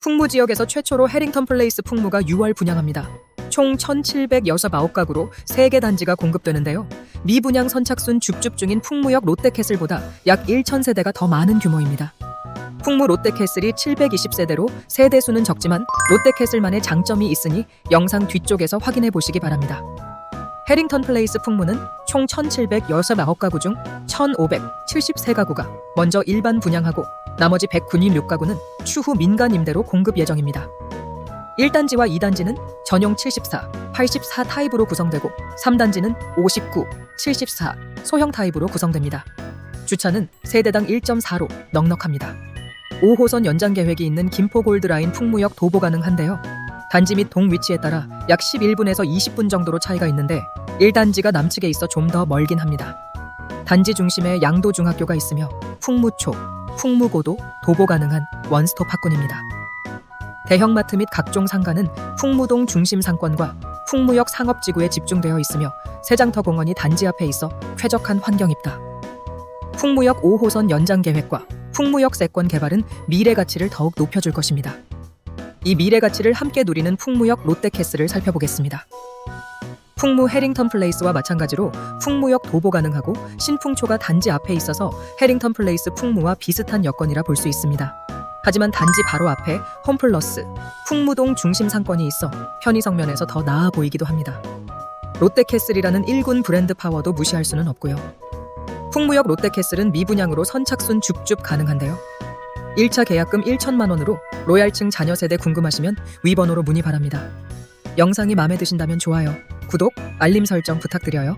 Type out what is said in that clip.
풍무 지역에서 최초로 해링턴 플레이스 풍무가 6월 분양합니다. 총 1,769가구로 3개 단지가 공급되는데요. 미분양 선착순 줍줍 중인 풍무역 롯데캐슬보다 약 1,000세대가 더 많은 규모입니다. 풍무 롯데캐슬이 720세대로 세대 수는 적지만 롯데캐슬만의 장점이 있으니 영상 뒤쪽에서 확인해 보시기 바랍니다. 해링턴 플레이스 풍무는 총 1,769가구 중 1,573가구가 먼저 일반 분양하고 나머지 196가구는 추후 민간 임대로 공급 예정입니다. 1단지와 2단지는 전용 74, 84 타입으로 구성되고 3단지는 59, 74 소형 타입으로 구성됩니다. 주차는 세대당 1.4로 넉넉합니다. 5호선 연장 계획이 있는 김포 골드라인 풍무역 도보 가능한데요. 단지 및 동 위치에 따라 약 11분에서 20분 정도로 차이가 있는데 1단지가 남측에 있어 좀 더 멀긴 합니다. 단지 중심에 양도 중학교가 있으며 풍무초, 풍무고도 도보 가능한 원스톱 학군입니다. 대형마트 및 각종 상가는 풍무동 중심 상권과 풍무역 상업지구에 집중되어 있으며 세장터 공원이 단지 앞에 있어 쾌적한 환경입다. 풍무역 5호선 연장 계획과 풍무역 세권 개발은 미래 가치를 더욱 높여줄 것입니다. 이 미래 가치를 함께 누리는 풍무역 롯데캐슬을 살펴보겠습니다. 풍무 해링턴 플레이스와 마찬가지로 풍무역 도보 가능하고 신풍초가 단지 앞에 있어서 해링턴 플레이스 풍무와 비슷한 여건이라 볼 수 있습니다. 하지만 단지 바로 앞에 홈플러스, 풍무동 중심 상권이 있어 편의성 면에서 더 나아 보이기도 합니다. 롯데캐슬이라는 1군 브랜드 파워도 무시할 수는 없고요. 풍무역 롯데캐슬은 미분양으로 선착순 줍줍 가능한데요. 1차 계약금 1천만 원으로 로얄층 자녀 세대 궁금하시면 위 번호로 문의 바랍니다. 영상이 마음에 드신다면 좋아요, 구독, 알림 설정 부탁드려요.